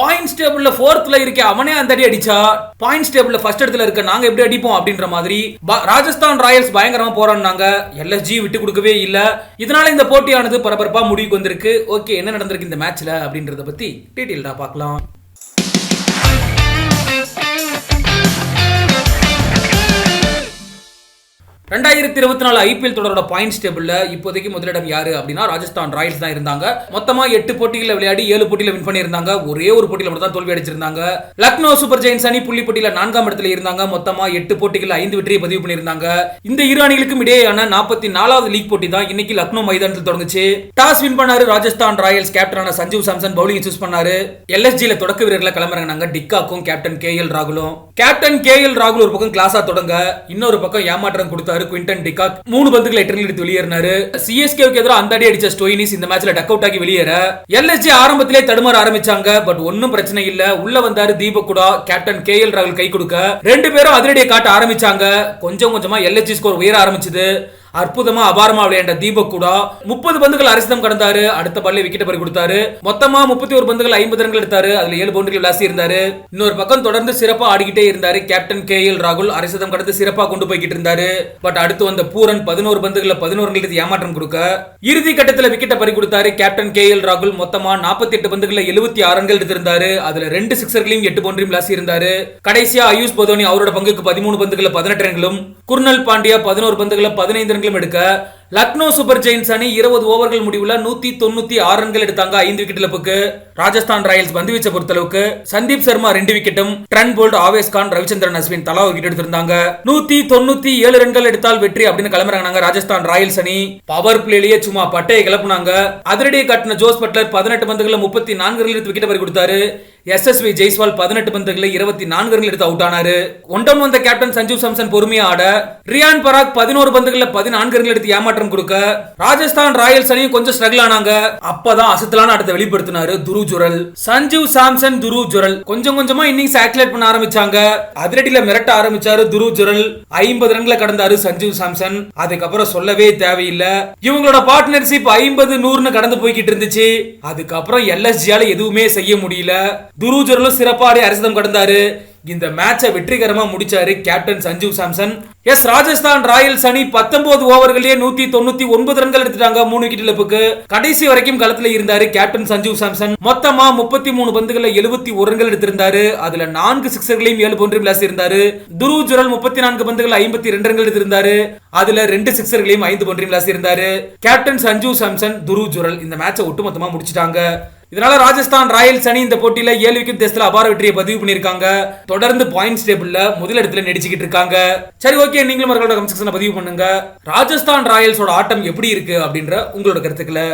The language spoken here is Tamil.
பாயிண்ட்ஸ் டேபிள்ல ஃபோர்த்ல இருக்க அவனே அந்த அடி அடிச்சா? பாயிண்ட்ஸ் டேபிள்ல ஃபர்ஸ்ட் இடத்துல இருக்க நாங்க எப்படி அடிப்போம் அப்படின்ற மாதிரி ராஜஸ்தான் ராயல்ஸ் பயங்கரமா போராடினாங்க. எல்எஸ்ஜி விட்டு கொடுக்கவே இல்ல. இதனால இந்த போட்டியானது பரபரப்பா முடிவுக்கு வந்திருக்கு. ஓகே என்ன நடந்திருக்கு இந்த மேட்ச்ல அப்படின்றத பத்தி டீட்டெயில்டா பார்க்கலாம். ரெண்டாயிரத்தி இருபத்தி நாலு ஐபிஎல் தொடரோட பாயிண்ட்ஸ் டேபிள்ல இப்போதைக்கு முதலிடம் யாரு அப்படின்னா ராஜஸ்தான் ராயல்ஸ் தான் இருந்தாங்க. மொத்தமா எட்டு போட்டிகளில் விளையாடி ஏழு போட்டியில வின் பண்ணியிருந்தாங்க. ஒரே ஒரு போட்டியில மட்டும் தான் தோல்வி அடிச்சிருந்தாங்க லக்னோ சூப்பர் ஜெயின்ஸ் அணி புள்ளி போட்டியில நான்காம் இடத்துல இருந்தாங்க. மொத்தமா எட்டு போட்டிகள் ஐந்து வெற்றியை பதிவு பண்ணியிருந்தாங்க. இந்த இரு அணிகளுக்கும் இடையேயான நாற்பத்தி நாலாவது லீக் போட்டி தான் இன்னைக்கு லக்னோ மைதானத்தில் தொடங்குச்சு. டாஸ் வின் பண்ணாரு ராஜஸ்தான் ராயல்ஸ். கேப்டனான சஞ்சீவ் சாம்சன் பவுலிங் சூஸ் பண்ணாரு. எல்எஸ்ஜில தொடக்க வீரர்களை கிளம்புறாங்க டிக்காக்கும் கேப்டன் கே எல் ராகுலும். கேப்டன் கே எல் ராகுல் ஒரு பக்கம் கிளாஸா தொடங்க இன்னொரு பக்கம் ஏமாற்றம் கொடுத்தாரு. குவிண்டன் டிகாக் மூணு பந்துகளை எட்டரில் எடுத்து வெளியேறினாரு. சிஎஸ்கேவுக்கு எதிராக அந்த அடி அடிச்ச ஸ்டோயினிஸ் இந்த மேட்ச்ல டக் அவுட் ஆகி வெளியேற. எல்எஸ்ஜி ஆரம்பத்திலே தடுமாற ஆரம்பிச்சாங்க பட் ஒன்னும் பிரச்சனை இல்ல. உள்ள வந்தாரு Deepak Hooda captain K L ராகுல் கை கொடுக்க. ரெண்டு பேரும் அதிரடியை காட்ட ஆரம்பிச்சாங்க. கொஞ்சம் கொஞ்சமா எல்எஸ்ஜி ஸ்கோர் உயர ஆரம்பிச்சது. அற்புதமா அபாரமா விளையாண்ட தீபக் கூட. முப்பது பந்துகள் அரசிதம் கடந்தாரு. அடுத்த பால்ல விக்கெட் பறி கொடுத்தாரு. மொத்தமா முப்பத்தி ஒரு பந்துகள் ஐம்பது ரன்கள் எடுத்தாரு. அதுல ஏழு பவுண்டரிகள் விளாசி இருந்தாரு. இன்னொரு பக்கம் தொடர்ந்து சிறப்பா ஆடிக்கிட்டே இருந்தாரு கேப்டன் கே எல் ராகுல். அரசிதம் கடந்து சிறப்பா கொண்டு போய்கிட்டு இருந்தாரு. பட் அடுத்து வந்த பூரன் பதினோரு பந்துகள்ல பதினோரு ரன்கள் எடுத்து ஏமாற்றம் கொடுக்க. இறுதி கட்டத்துல விக்கெட்டை பறி கொடுத்தாரு கேப்டன் கே எல் ராகுல். மொத்தமா நாற்பத்தி எட்டு பந்துகள்ல எழுபத்தி ஆறு ரன்கள் எடுத்திருந்தாரு. அதுல ரெண்டு சிக்ஸர்களையும் எட்டு பவுண்டரியும் விளாசி இருந்தாரு. கடைசியா ஆயுஷ் பதோனி அவரோட பங்குக்கு பதிமூணு பந்துகள்ல பதினெட்டு ரன்களும். குர்னல் பாண்டியா பதினோரு பந்துகள்ல பதினைந்து ரன்களும் எடுக்க லக்னோ சூப்பர் ஜெயின்ஸ் அணி இருபது ஓவர்கள் முடிவுல நூத்தி தொண்ணூத்தி ஆறு ரன்கள் எடுத்தாங்க ஐந்து விக்கெட் இழப்புக்கு. ராஜஸ்தான் ராயல்ஸ் பந்து வீச்சை பொறுத்தளவுக்கு சந்தீப் சர்மா ரெண்டு விக்கெட்டும் ட்ரன் போல்ட் ஆவேஸ் கான் ரவிச்சந்திரன் அஸ்வின் தலா விக்கெட் எடுத்திருந்தாங்க. நூத்தி தொண்ணூத்தி ஏழு ரன்கள் எடுத்தால் வெற்றி அப்படின்னு கிளம்புறாங்க ராஜஸ்தான் ராயல்ஸ் அணி. பவர் பிளேலயே சும்மா பட்டையை கிளப்புனாங்க. அதிரடியை காட்டின ஜோஸ் பட்லர் பதினெட்டு பந்துகளில் முப்பத்தி நான்கு ரன்கள் எடுத்து விக்கெட் பறி கொடுத்தாரு எஸ்எஸ்வி ஜெய்ஸ்வால் பதினெட்டு பந்துகளில் இருபத்தி நான்கு ரன்கள் எடுத்து அவுட் ஆனாரு. ஒன்டம் வந்த கேப்டன் சஞ்சீவ் சாம்சன் பொறுமையா ஆட. ரியான் பராக் பதினோரு பந்துகளில் பதினான்கு ரன்கள் எடுத்து ஏமாற்றம் கொடுக்க ராஜஸ்தான் ராயல்ஸ் அணியும் கொஞ்சம் ஸ்ட்ரகிள் ஆனாங்க. அப்பதான் அசத்தலான அடுத்த வெளிப்படுத்தினாரு துரு ஜுரல். சஞ்சீவ் சாம்சன் துரு ஜுரல். கொஞ்சம் கொஞ்சமா இன்னிங்ஸ் ஆக்டிவேட் பண்ண ஆரம்பிச்சாங்க. அதிரடியில மிரட்ட ஆரம்பிச்சாரு துரு ஜுரல். ஐம்பது ரன்ல கடந்தாரு சஞ்சீவ் சாம்சன். அதுக்கப்புறம் சொல்லவே தேவையில்லை. இவங்களோட பார்ட்னர்ஷிப் ஐம்பது நூறுன்னு கடந்து போய்கிட்டு இருந்துச்சு. அதுக்கப்புறம் எல்எஸ்ஜியால எதுவுமே செய்ய முடியல. துருஜர்களும் சிறப்பாடி அரசிதம் கடந்தாரு. இந்த மேட்சை வெற்றிகரமா முடிச்சாரு captain Sanjeev Samson. Yes Rajasthan Royals அணி பத்தொன்பது ஓவர்களே நூத்தி தொண்ணூத்தி ஒன்பது ரன்கள் எடுத்துட்டாங்க மூணு விக்கெட் இழப்புக்கு. கடைசி வரைக்கும் களத்துல இருந்தாரு கேப்டன் சஞ்சீவ் சாம்சன். மொத்தமா முப்பத்தி மூணு பந்துகள்ல எழுபத்தி ஒரு ரன்கள் எடுத்திருந்தாரு. அதுல நான்கு சிக்ஸர்களையும் ஏழு பவுண்டரி பிளாஸ் இருந்தாரு. துரு ஜுரல் முப்பத்தி நான்கு பந்துகள் ஐம்பத்தி ரெண்டு ரன்கள் எடுத்திருந்தாரு. அதுல ரெண்டு சிக்ஸர்களையும் ஐந்து பவுண்டரி பிளாஸ் இருந்தாரு. கேப்டன் சஞ்சீவ் சாம்சன் துரு ஜுரல் இந்த மேட்சை ஒட்டுமொத்தமா முடிச்சிட்டாங்க. இதனால ராஜஸ்தான் ராயல்ஸ் அணி இந்த போட்டியில ஏழு விக்கெட் தேசத்துல அபார வெற்றியை பதிவு பண்ணிருக்காங்க தொடர்ந்து பாயிண்ட்ஸ் டேபிள்ல முதல் இடத்துல நடிச்சுக்கிட்டு இருக்காங்க. சரி ஓகே நீங்களும் அவர்களோட கமெண்ட் செக்ஷன்ல பதிவு பண்ணுங்க. ராஜஸ்தான் ராயல்ஸோட ஆட்டம் எப்படி இருக்கு அப்படின்ற உங்களோட கருத்துக்களை